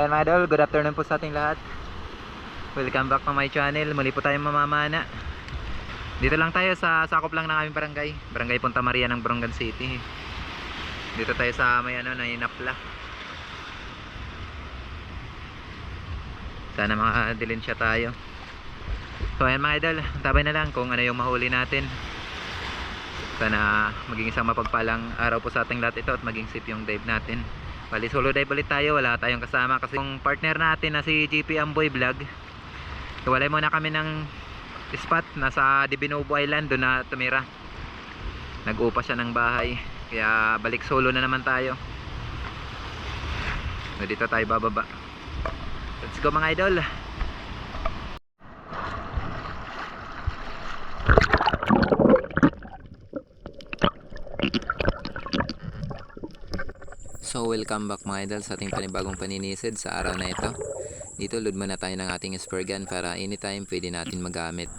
ayan mga idol, good afternoon po sa ating lahat. Welcome back to my channel. Muli po tayong mamamana. Dito lang tayo sa sakop lang ng aming barangay. Barangay Punta Maria ng Barangan City. Dito tayo sa may ano na inapla. Sana makadilinsya tayo. So ayan mga idol, tabay na lang kung ano yung mahuli natin. Sana maging isang mapagpalang araw po sa ating lahat ito at maging safe yung dive natin. Bali solo dive ulit tayo, wala tayong kasama kasi yung partner natin na si GP Amboy Vlog. Iwalay muna kami ng spot nasa Divinovo Island doon na tumira. Nag-upa siya ng bahay. Kaya balik solo na naman tayo. So, dito tayo bababa. Let's go mga idol. So welcome back mga idol sa ating panibagong paninisid sa araw na ito. Dito load muna tayo ng ating spur gun para anytime pwede natin magamit.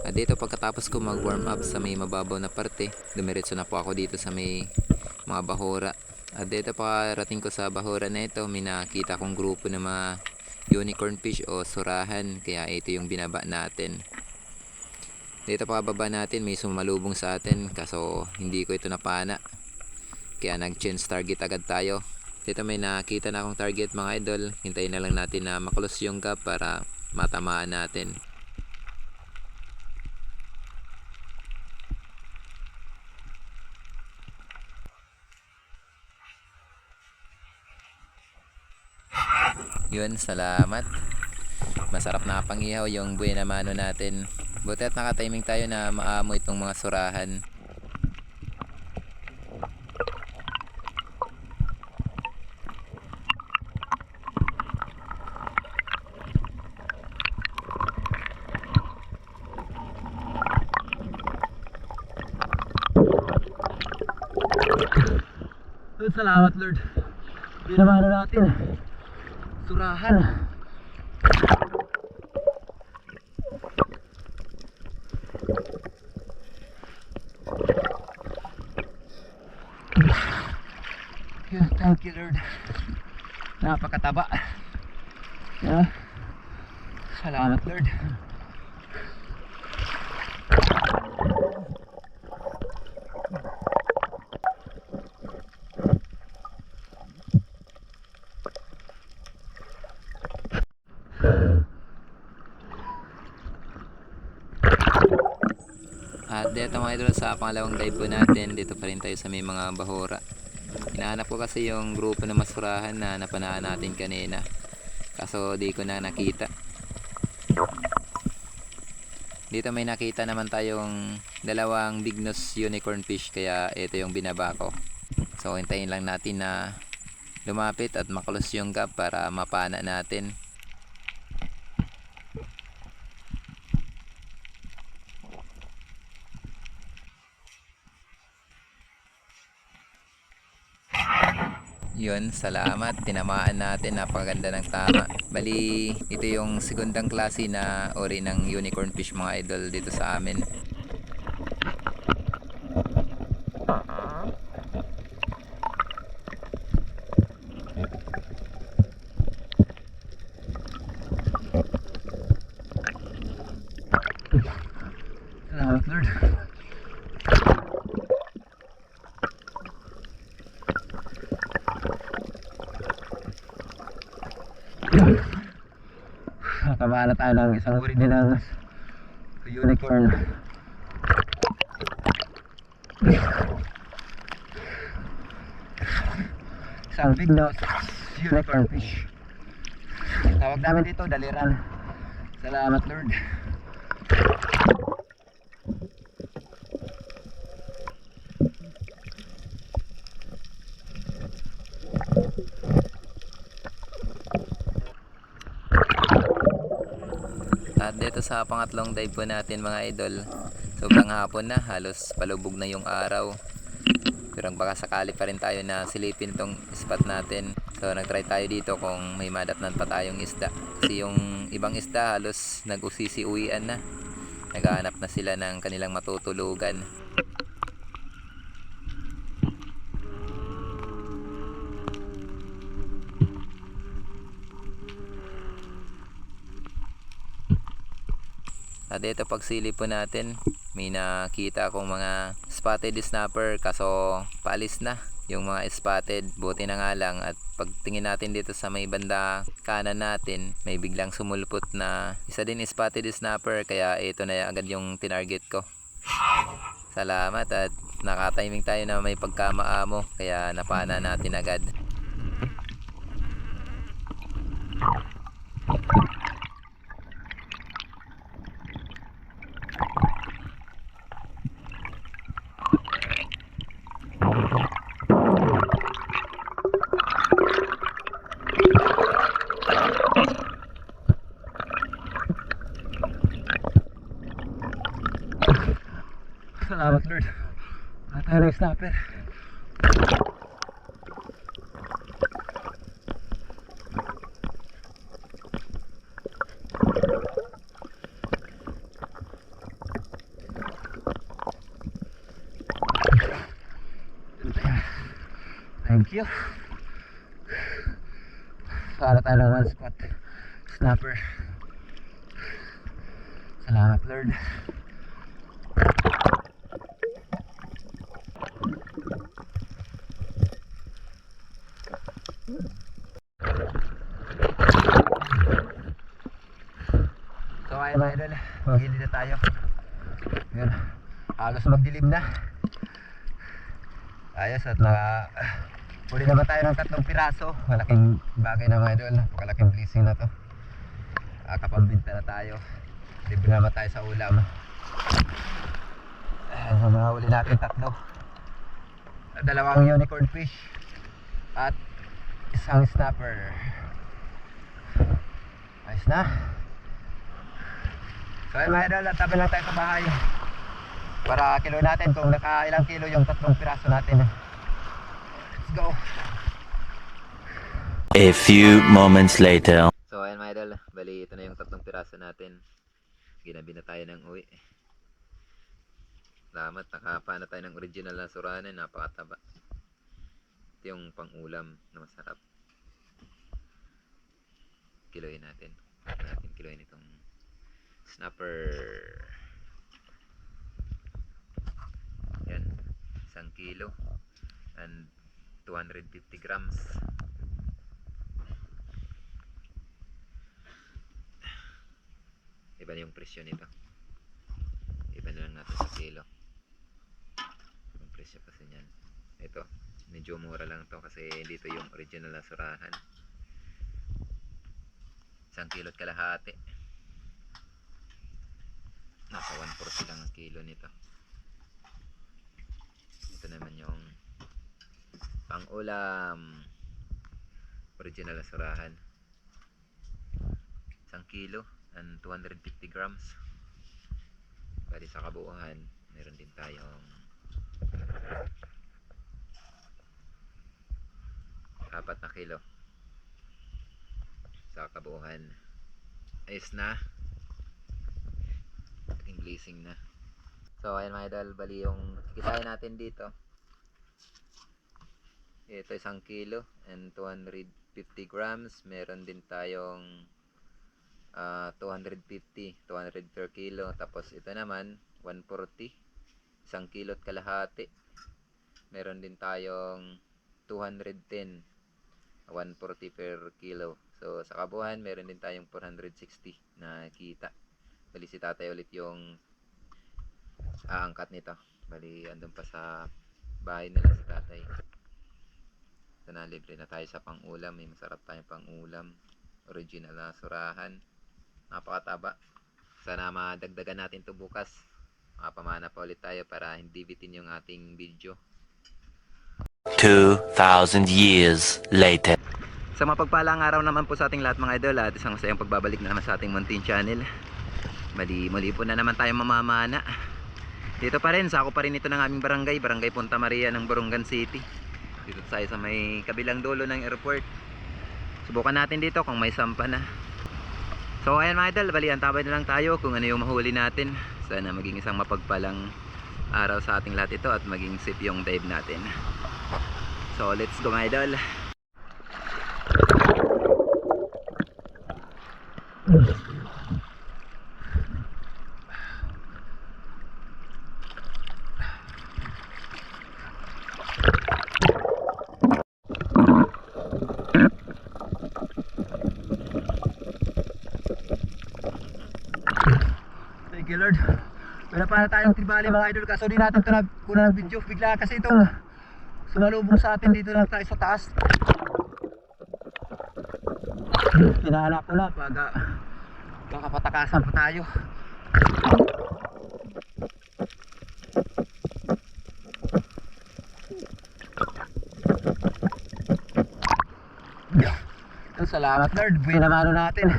At dito pagkatapos ko mag warm up sa may mababaw na parte, dumiretso na po ako dito sa may mga bahura. At dito pakarating ko sa bahura na ito, may nakita kong grupo ng mga unicorn fish o surahan, kaya ito yung binaba natin. Dito pakababa natin may sumalubong sa atin kaso hindi ko ito napana. Kaya nag-change target agad tayo. Dito may nakita na akong target mga idol. Hintayin na lang natin na maklose yung gap para matamaan natin. Yun, salamat. Masarap na pangihaw yung buena mano natin. Buti at nakatiming tayo na maamoy itong mga surahan. Salamat Lord. Pinamana natin. Surahan. Yeah, thank you Lord. Napakataba. Yeah. Salamat Lord. At dito mga idol sa pangalawang dive po natin, dito pa rin tayo sa may mga bahura. Hinahanap ko kasi yung grupo na masurahan na napanaan natin kanina. Kaso di ko na nakita. Dito may nakita naman tayong dalawang big nose unicorn fish kaya ito yung binaba ko. So hintayin lang natin na lumapit at makulos yung gap para mapana natin. Yun, salamat. Tinamaan natin. Napakaganda ng tama. Bali, ito yung segundang klase na ori ng unicorn fish mga idol dito sa amin. Salamat Lord. Nakabala tayo ng isang uri din ng unicorn. Isang big nose unicorn fish. Tawag namin dito daliran. Salamat Lord. At dito sa pangatlong dive po natin mga idol, sobrang hapon na, halos palubog na yung araw. Pero baka sakali pa rin tayo na silipin tong spot natin. So nagtry tayo dito kung may madatnan pa tayong isda. Kasi yung ibang isda halos nag-usisi uwian na. Naghahanap na sila ng kanilang matutulugan. At ito pagsilip po natin, may nakita akong mga spotted snapper kaso paalis na yung mga spotted. Buti na nga lang at pagtingin natin dito sa may banda kanan natin, may biglang sumulpot na isa din spotted snapper kaya ito na agad yung tinarget ko. Salamat at nakatiming tayo na may pagkamaamo kaya napana natin agad. Wala it. Thank you. Para tayo ng spot snapper. Salamat Lord. Tayo. Yun, halos magdilim na. Ayos at naka... Huli naman tayo ng tatlong piraso. Malaking bagay na mga idol. Napakalaking blessing na to. Nakakapambinta na tayo. Libre naman tayo sa ulam. Ayan, ang mga huli natin tatlo. Dalawang unicorn fish. At isang snapper. Ayos na. So ayun mga idol, tabi lang tayo sa bahay. Para kilo natin kung naka ilang kilo yung tatlong piraso natin. Let's go. A few moments later. So ayan mga idol, bali ito na yung tatlong piraso natin. Ginabi na tayo ng uwi. Salamat, nakapa na tayo ng original na suranan, napakataba. Ito yung pang-ulam na masarap. Kiloyin natin. Natin kiloyin itong snapper. Yan, isang kilo and 250 grams. Iba na yung presyo nito. Iba na lang natin sa kilo. Yung presyo kasi niyan. Ito, medyo mura lang to kasi dito yung original na surahan. Isang kilot kalahati. Nasa 140 lang ang kilo nito. Ito naman yung pang ulam. Original na surahan. Isang kilo and 250 grams. Bali sa kabuuan, meron din tayong apat na kilo sa kabuuan. Ayos na. Blessing na. So, ayan mga idol, bali yung kikitain natin dito. Ito isang kilo and 250 grams. Meron din tayong ah 250, 200 per kilo. Tapos ito naman, 140, isang kilo at kalahati. Meron din tayong 210, 140 per kilo. So sa kabuuan, meron din tayong 460 na kita. Bali si tatay ulit yung aangkat nito. Bali andun pa sa bahay nila si tatay. Ito na, libre na tayo sa pang-ulam. May masarap tayong pang-ulam. Original na surahan napakataba sana madagdagan natin to bukas makapamana pa ulit tayo para hindi bitin yung ating video 2,000 years later. sa mapagpalang araw naman po sa ating lahat mga idol at isang masayang pagbabalik na naman sa ating Mountain Channel mali muli po na naman tayo mamamana dito pa rin sako pa rin ito ng aming barangay barangay Punta Maria ng Borongan City dito tayo sa may kabilang dulo ng airport subukan natin dito kung may sampa na So ayan mga idol, bali antabay na lang tayo kung ano yung mahuli natin. Sana maging isang mapagpalang araw sa ating lahat ito at maging safe yung dive natin. So let's go mga idol. Thank you Lord. Wala na tayong tribali mga idol kaso di natin ito na kuna ng video. Bigla kasi itong sumalubong sa atin dito lang tayo sa taas. Hinahanap ko na pag kakapatakasan pa tayo. Salamat Lord, buhay naman natin.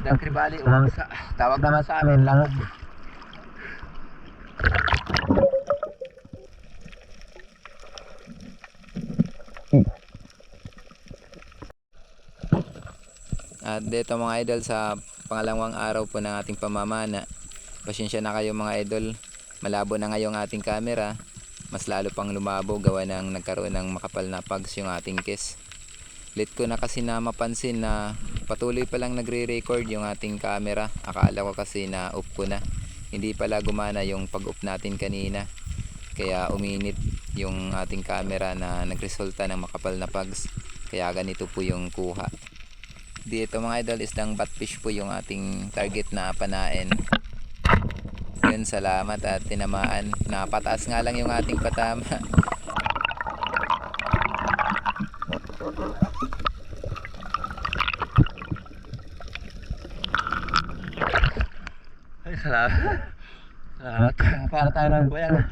Sidang Kribali, umangsa. Tawag naman sa amin, langog. At dito mga idol sa pangalawang araw po ng ating pamamana. Pasensya na kayo mga idol. Malabo na ngayong ating camera. Mas lalo pang lumabo gawa ng nagkaroon ng makapal na pags yung ating case. Late ko na kasi na mapansin na patuloy pa lang nagre-record yung ating camera. Akala ko kasi na off ko na. Hindi pala gumana yung pag-off natin kanina. Kaya uminit yung ating camera na nagresulta ng makapal na pags. Kaya ganito po yung kuha. Dito mga idol, isdang batfish po yung ating target na panain. Yun, salamat at tinamaan. Napataas nga lang yung ating patama. Salamat. Salamat. Para tayo ng boyang.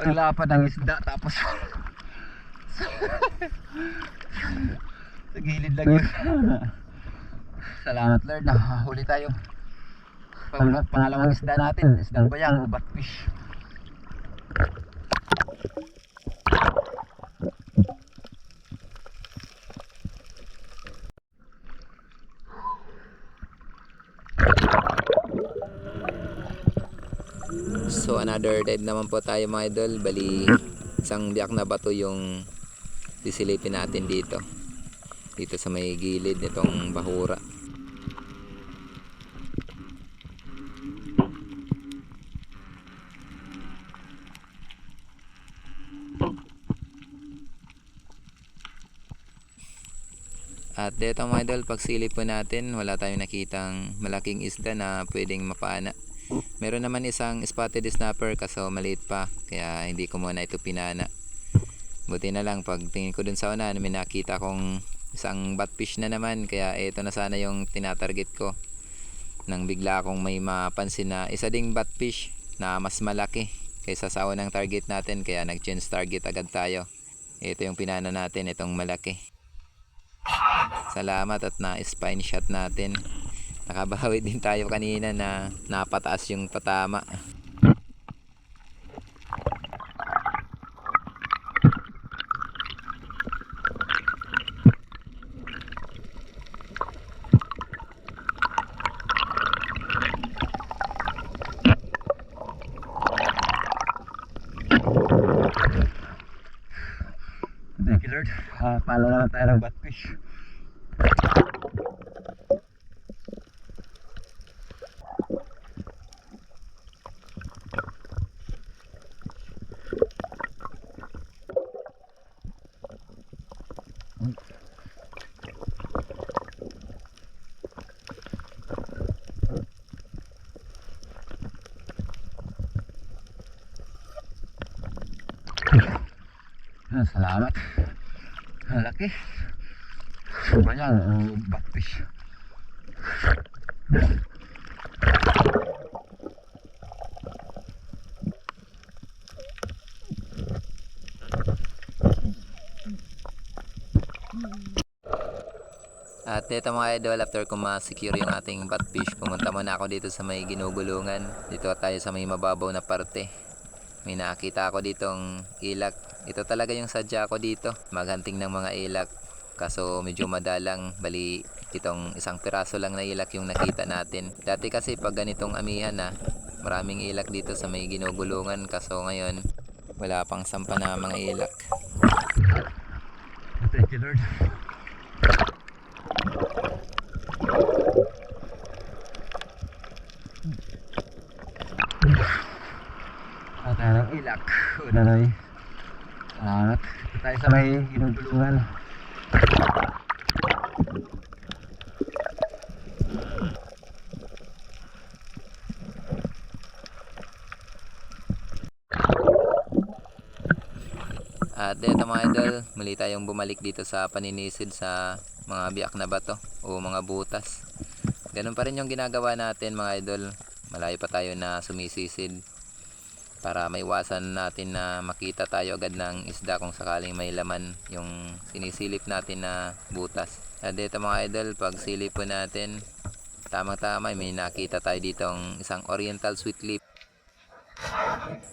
Ang lapad ng isda tapos sa gilid lang yun. Salamat Lord, nakahuli tayo. Pang pangalawang isda natin, isdang bayang, ubat fish. So another dive naman po tayo mga idol. Bali isang biyak na bato yung sisilipin natin dito. Dito sa may gilid nitong bahura. At dito mga idol, pagsilip po natin, wala tayong nakitang malaking isda na pwedeng mapana. Meron naman isang spotted snapper kaso maliit pa kaya hindi ko muna ito pinana. Buti na lang pag tingin ko dun sa una may nakita kong isang batfish na naman kaya ito na sana yung tinatarget ko. Nang bigla akong may mapansin na isa ding batfish na mas malaki kaysa sa unang target natin kaya nag-change target agad tayo. Ito yung pinana natin, itong malaki. Salamat at na-spine shot natin. Nakabawi din tayo kanina na napataas yung patama. Thank you Lord. Uh, pala naman tayo ng batfish. Ah, Salamat. Ang laki. Sobrang yan, ang batfish. At ito mga idol, after ko ma-secure yung ating batfish, pumunta muna ako dito sa may ginugulungan. Dito tayo sa may mababaw na parte. May nakita ako ditong ilak. Ito talaga yung sadya ko dito, maghanting ng mga ilak. Kaso medyo madalang, bali itong isang piraso lang na ilak yung nakita natin. Dati kasi pag ganitong amihan na, maraming ilak dito sa may ginugulungan kaso ngayon wala pang sampa na mga ilak. Thank you Lord. At ilak. Una na eh tayo sa may hinugulungan. At eto mga idol, muli tayong bumalik dito sa paninisid sa mga biyak na bato o mga butas. Ganun pa rin yung ginagawa natin mga idol. Malayo pa tayo na sumisisid para maiwasan natin na makita tayo agad ng isda kung sakaling may laman yung sinisilip natin na butas. At dito mga idol, pag silip po natin, tamang-tama may nakita tayo ditong isang oriental sweet lip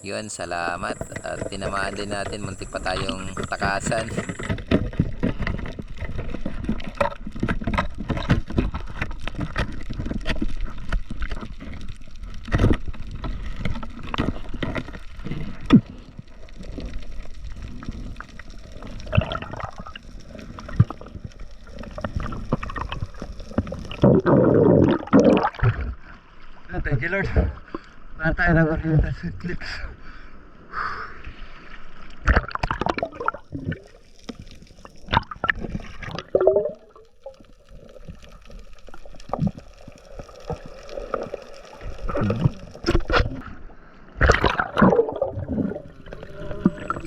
yun, salamat. At tinamaan din natin, muntik pa tayong takasan. Ah, Thank you Lord. Para tayo ng oriental sweet lips.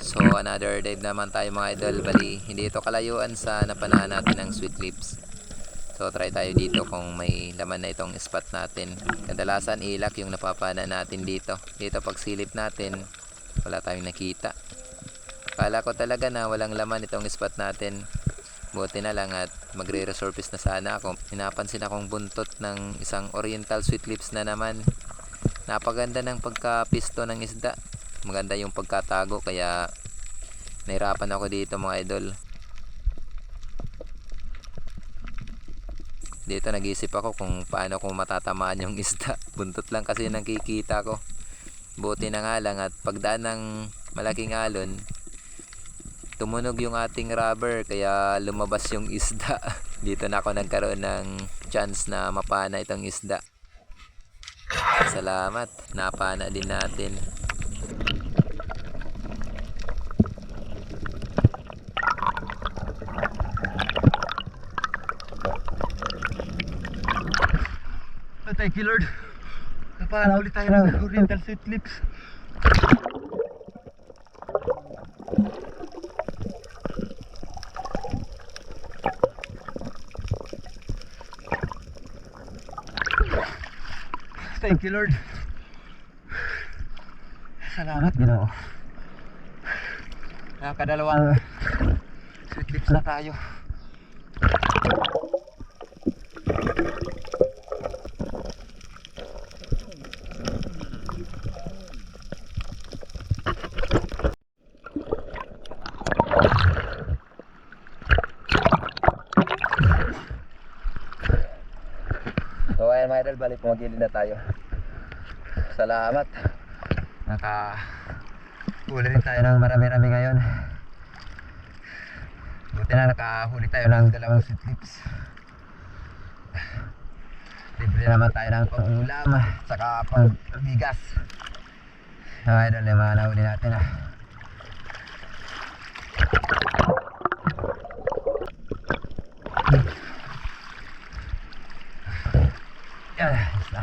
So, another dive naman tayo mga idol. Bali, hindi ito kalayuan sa napanahan natin ng sweet lips. So, try tayo dito kung may laman na itong spot natin. Kadalasan, ilak yung napapana natin dito. Dito, pag silip natin, wala tayong nakita. Akala ko talaga na walang laman itong spot natin. Buti na lang at magre-resurface na sana ako. Pinapansin akong buntot ng isang oriental sweet lips na naman. Napaganda ng pagkapisto ng isda. Maganda yung pagkatago kaya nahirapan ako dito mga idol. Dito nag-isip ako kung paano ko matatamaan yung isda. Buntot lang kasi yung nakikita ko. Buti na nga lang at pagdaan ng malaking alon, tumunog yung ating rubber kaya lumabas yung isda. Dito na ako nagkaroon ng chance na mapana itong isda. Salamat, napana din natin. Ah, Thank you Lord. Napana ulit tayo ng oriental sweet lips. Thank you Lord. Salamat Ginoo. Nakakadalawang sweet lips na tayo. So balik pumagilid na tayo. Salamat. Naka huli rin tayo ng marami-rami ngayon. Buti na nakahuli tayo ng dalawang sweet lips. Libre naman tayo ng pangulam, saka pang bigas. Mga idol, yung mga nahuli natin ah. Yan, ayos na.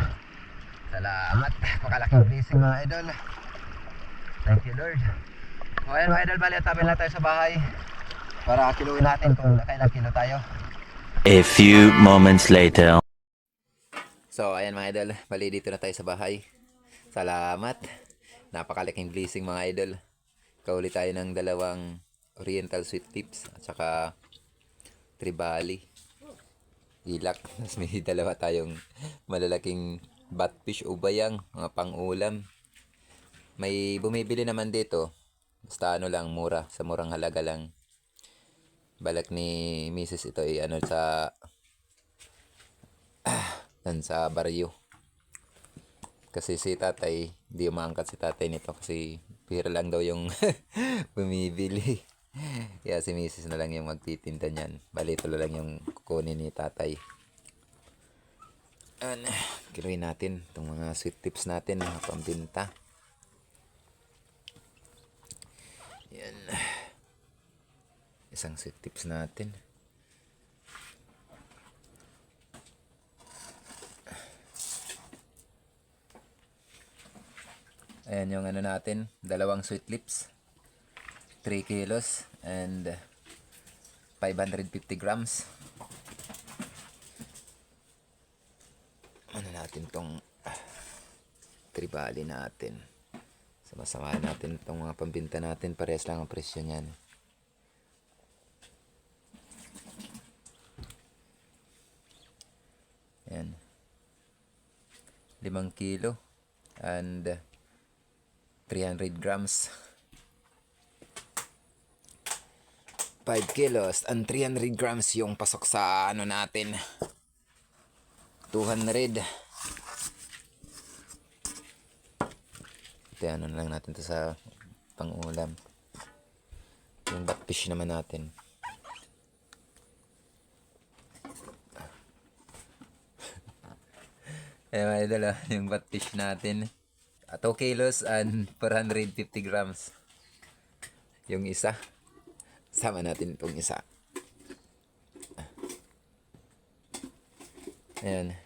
Salamat. Pakalaking blessing mga idol. Thank you Lord. O ayan mga idol, bali tapin lang tayo sa bahay. Para kiluin natin kung nakailang kilo tayo. A few moments later. So, ayan mga idol, bali dito na tayo sa bahay. Salamat. Napakalaking blessing mga idol. Kauli tayo ng dalawang oriental sweet tips at saka tribali. Ilak. Tapos may dalawa tayong malalaking batfish o bayang, mga pang-ulam. May bumibili naman dito. Basta ano lang, mura. Sa murang halaga lang. Balak ni Mrs. ito ay ano sa nan sa baryo. Kasi si tatay, di umaangkat si tatay nito kasi pira lang daw yung bumibili. Kaya si Mrs. na lang yung magtitinda niyan. Bali, ito lang yung kukunin ni tatay. An, kiluin natin itong mga sweet tips natin, mga pambinta. Yan. Isang set tips natin. Ayan yung ano natin, dalawang sweet lips. 3 kilos and 550 grams. Ano natin tong ah, tribali natin. Samasamahan natin itong mga pambinta natin. Parehas lang ang presyo niyan. Yan. Limang kilo and 300 grams. 5 kilos and 300 grams yung pasok sa ano natin. 200. Ito ano na lang natin to sa pangulam. Yung batfish naman natin. Eh, mga idol, ah, yung batfish natin. 2 kilos and 450 grams. Yung isa. Sama natin itong isa. Ayan.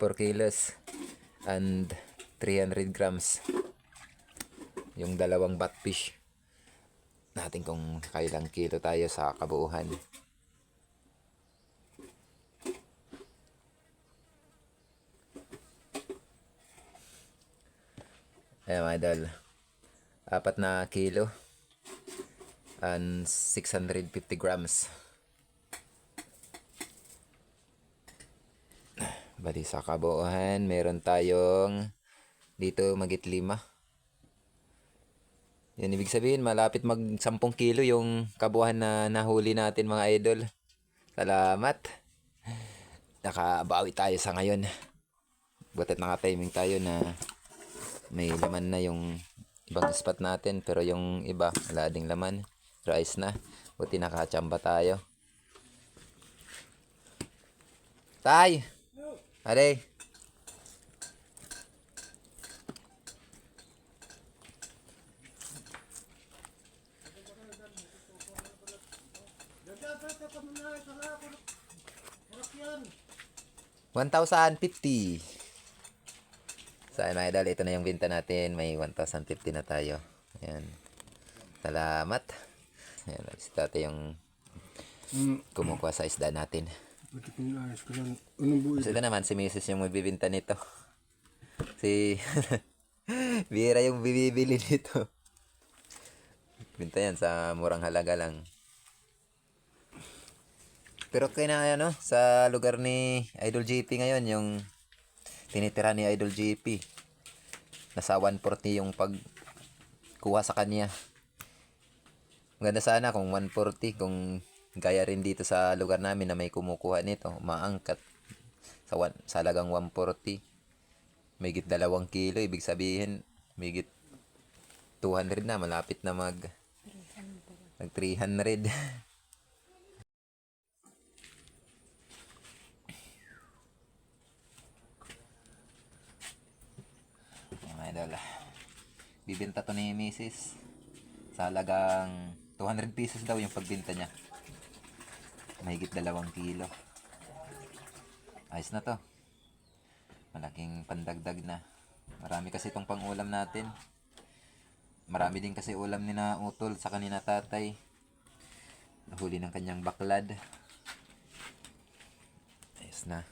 4 kilos and 300 grams. Yung dalawang batfish. Natin kung kailang kilo tayo sa kabuuhan. Ayan mga idol. Apat na kilo and 650 grams. Bali sa kabuuhan, meron tayong dito magit lima. Yan ibig sabihin, malapit mag 10 kilo yung kabuuhan na nahuli natin mga idol. Salamat. Nakabawi tayo sa ngayon. Butit naka-timing tayo na may laman na yung ibang spot natin pero yung iba wala ding laman rice na buti nakachamba tayo tay are One thousand fifty. Sa mga idol, ito na yung binta natin. May 1,050 na tayo. Ayan. Salamat. Ayan, si tate yung kumukuha sa isda natin. Pati pinaayos ko lang. Unang buhay. Kasi ito naman, si Mrs. yung magbibinta nito. Si... Bira yung bibili nito. Binta yan sa murang halaga lang. Pero kaya na ano, sa lugar ni Idol JP ngayon, yung tinitira ni Idol JP. Nasa 140 yung pag kuha sa kanya. Maganda sana kung 140 kung gaya rin dito sa lugar namin na may kumukuha nito, maangkat sa one, sa halagang 140. May git dalawang kilo, ibig sabihin may git 200 na, malapit na mag mag 300. Mga idol. Bibenta to ni Mrs. Sa halagang 200 pesos daw yung pagbenta niya. Mahigit dalawang kilo. Ayos na to. Malaking pandagdag na. Marami kasi itong pangulam natin. Marami din kasi ulam ni na utol sa kanina tatay. Nahuli ng kanyang baklad. Ayos na.